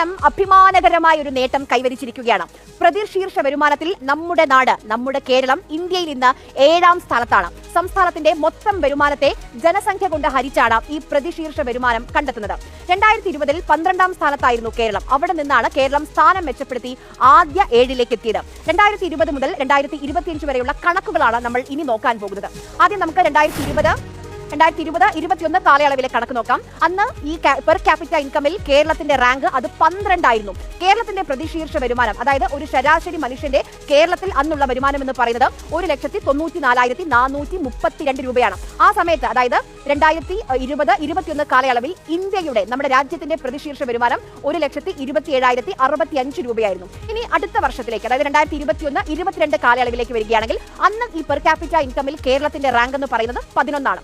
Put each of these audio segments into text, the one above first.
വരുമാനം അഭിമാനകരമായ ഒരു നേട്ടം കൈവരിച്ചിരിക്കുകയാണ്. പ്രതിശീർഷ വരുമാനത്തിൽ നമ്മുടെ നാട് നമ്മുടെ കേരളം ഇന്ത്യയിൽ ഇന്ന് ഏഴാം സ്ഥാനത്താണ്. സംസ്ഥാനത്തിന്റെ മൊത്തം വരുമാനത്തെ ജനസംഖ്യ കൊണ്ട് ഹരിച്ചാണ് ഈ പ്രതിശീർഷ വരുമാനം കണ്ടെത്തുന്നത്. രണ്ടായിരത്തി ഇരുപതിൽ പന്ത്രണ്ടാം സ്ഥാനത്തായിരുന്നു കേരളം. അവിടെ നിന്നാണ് കേരളം സ്ഥാനം മെച്ചപ്പെടുത്തി ആദ്യ ഏഴിലേക്ക് എത്തിയത്. രണ്ടായിരത്തി ഇരുപത് മുതൽ രണ്ടായിരത്തി ഇരുപത്തിയഞ്ച് വരെയുള്ള കണക്കുകളാണ് നമ്മൾ ഇനി നോക്കാൻ പോകുന്നത്. ആദ്യം നമുക്ക് രണ്ടായിരത്തി ഇരുപത് രണ്ടായിരത്തി ഇരുപത് ഇരുപത്തിയൊന്ന് കാലയളവിലെ കണക്ക് നോക്കാം. അന്ന് ഈ പെർ ക്യാപിറ്റ ഇൻകമിൽ കേരളത്തിന്റെ റാങ്ക് അത് പന്ത്രണ്ടായിരുന്നു. കേരളത്തിന്റെ പ്രതിശീർഷ വരുമാനം അതായത് ഒരു ശരാശരി മനുഷ്യന്റെ കേരളത്തിൽ അന്നുള്ള വരുമാനം എന്ന് പറയുന്നത് ഒരു ലക്ഷത്തി തൊണ്ണൂറ്റി നാലായിരത്തി നാനൂറ്റി മുപ്പത്തിരണ്ട് രൂപയാണ്. ആ സമയത്ത് അതായത് രണ്ടായിരത്തി ഇരുപത് ഇരുപത്തിയൊന്ന് കാലയളവിൽ ഇന്ത്യയുടെ നമ്മുടെ രാജ്യത്തിന്റെ പ്രതിശീർഷ വരുമാനം ഒരു ലക്ഷത്തി ഇരുപത്തി ഏഴായിരത്തി അറുപത്തി അഞ്ച് രൂപയായിരുന്നു. ഇനി അടുത്ത വർഷത്തിലേക്ക് അതായത് രണ്ടായിരത്തി ഇരുപത്തിയൊന്ന് ഇരുപത്തിരണ്ട് കാലയളവിലേക്ക് വരികയാണെങ്കിൽ അന്ന് ഈ പെർ ക്യാപിറ്റ ഇൻകമിൽ കേരളത്തിന്റെ റാങ്ക് എന്ന് പറയുന്നത് പതിനൊന്നാണ്.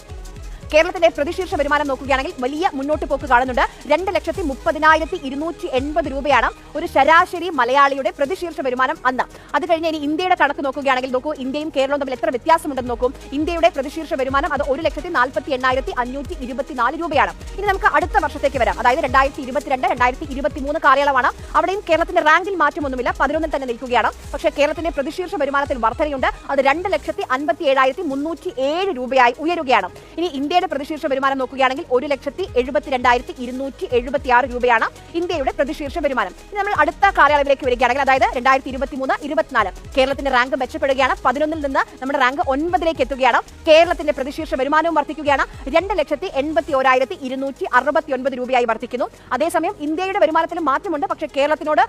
കേരളത്തിന്റെ പ്രതിശീർഷ വരുമാനം നോക്കുകയാണെങ്കിൽ വലിയ മുന്നോട്ട് പോക്ക് കാണുന്നുണ്ട്. രണ്ട് ലക്ഷത്തി മുപ്പതിനായിരത്തി ഇരുന്നൂറ്റി എൺപത് രൂപയാണ് ഒരു ശരാശരി മലയാളിയുടെ പ്രതിശീർഷ വരുമാനം അന്ന്. അത് കഴിഞ്ഞ് ഇനി ഇന്ത്യയുടെ കണക്ക് നോക്കുകയാണെങ്കിൽ നോക്കൂ ഇന്ത്യയും കേരളവും തമ്മിൽ എത്ര വ്യത്യാസമുണ്ടെന്ന് നോക്കും. ഇന്ത്യയുടെ പ്രതിശീർഷ വരുമാനം അത് ഒരു ലക്ഷത്തി നാൽപ്പത്തി എണ്ണായിരത്തി അഞ്ഞൂറ്റി ഇരുപത്തിനാല് രൂപയാണ്. ഇനി നമുക്ക് അടുത്ത വർഷത്തേക്ക് വരാം. അതായത് രണ്ടായിരത്തി ഇരുപത്തിരണ്ട് രണ്ടായിരത്തി ഇരുപത്തി മൂന്ന് കാലയളവാണ്. അവിടെയും കേരളത്തിന്റെ റാങ്കിൽ മാറ്റമൊന്നുമില്ല. പതിനൊന്നിൽ തന്നെ നിൽക്കുകയാണ്. പക്ഷേ കേരളത്തിന്റെ പ്രതിശീർഷ വരുമാനത്തിൽ വർധനയുണ്ട്. അത് രണ്ട് ലക്ഷത്തി അൻപത്തി ഏഴായിരത്തി മുന്നൂറ്റി ഏഴ് രൂപയായി ഉയരുകയാണ്. ഇനി ഇന്ത്യയുടെ പ്രതിശീർഷ വരുമാനം നോക്കുകയാണെങ്കിൽ ഒരു ലക്ഷത്തി എഴുപത്തിരണ്ടായിരത്തി ഇരുന്നൂറ്റി എഴുപത്തി ആറ് രൂപയാണ് ഇന്ത്യയുടെ പ്രതിശീർഷ വരുമാനം. നമ്മൾ അടുത്ത കാലയളവിലേക്ക് വരികയാണെങ്കിൽ അതായത് രണ്ടായിരത്തി ഇരുപത്തി മൂന്ന് ഇരുപത്തിനാല് കേരളത്തിന്റെ റാങ്ക് മെച്ചപ്പെടുകയാണ്. പതിനൊന്നിൽ നിന്ന് നമ്മുടെ റാങ്ക് ഒൻപതിലേക്ക് എത്തുകയാണ്. കേരളത്തിന്റെ പ്രതിശീർഷ വരുമാനവും വർദ്ധിക്കുകയാണ്. രണ്ട് ലക്ഷത്തി എൺപത്തി ഓരായിരത്തി ഇരുന്നൂറ്റി അറുപത്തി ഒൻപത് രൂപയായി വർദ്ധിക്കുന്നു. അതേസമയം ഇന്ത്യയുടെ വരുമാനത്തിൽ മാറ്റമുണ്ട്. പക്ഷേ കേരളത്തിനോട്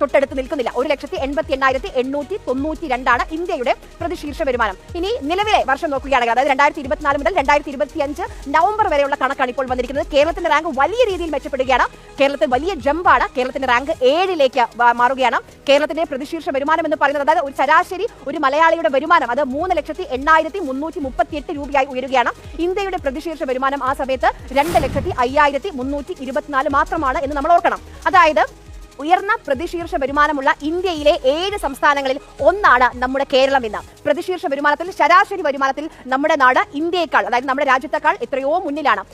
തൊട്ടടുത്ത് നിൽക്കുന്നില്ല. ഒരു ലക്ഷത്തി എൺപത്തി എണ്ണായിരത്തി എണ്ണൂറ്റി തൊണ്ണൂറ്റി രണ്ടാണ് ഇന്ത്യയുടെ പ്രതിശീർഷ വരുമാനം. ഇനി നിലവിലെ വർഷം നോക്കുകയാണെങ്കിൽ അതായത് രണ്ടായിരത്തി ഇരുപത്തിനാല് മുതൽ രണ്ടായിരത്തി ഇരുപത്തി അഞ്ച് നവംബർ വരെയുള്ള കണക്കാണ് ഇപ്പോൾ വന്നിരിക്കുന്നത്. കേരളത്തിന്റെ റാങ്ക് വലിയ രീതിയിൽ മെച്ചപ്പെടുകയാണ്. കേരളത്തിൽ വലിയ ജമ്പാണ്. കേരളത്തിന്റെ റാങ്ക് ഏഴിലേക്ക് മാറുകയാണ്. കേരളത്തിന്റെ പ്രതിശീർഷ വരുമാനം എന്ന് പറയുന്നത് അതായത് ഒരു ശരാശരി ഒരു മലയാളിയുടെ വരുമാനം അത് മൂന്ന് ലക്ഷത്തി എണ്ണായിരത്തി മുന്നൂറ്റി മുപ്പത്തി എട്ട് രൂപയായി ഉയരുകയാണ്. ഇന്ത്യയുടെ പ്രതിശീർഷ വരുമാനം ആ സമയത്ത് രണ്ട് ലക്ഷത്തി അയ്യായിരത്തി മുന്നൂറ്റി ഇരുപത്തിനാല് മാത്രമാണ് എന്ന് നമ്മൾ ഓർക്കണം. അതായത് ഉയർന്ന പ്രതിശീർഷ വരുമാനമുള്ള ഇന്ത്യയിലെ ഏഴ് സംസ്ഥാനങ്ങളിൽ ഒന്നാണ് നമ്മുടെ കേരളം ഇന്ന് പ്രതിശീർഷ വരുമാനത്തിൽ ശരാശരി വരുമാനത്തിൽ നമ്മുടെ നാട് ഇന്ത്യയേക്കാൾ അതായത് നമ്മുടെ രാജ്യത്തെക്കാൾ എത്രയോ മുന്നിലാണ്.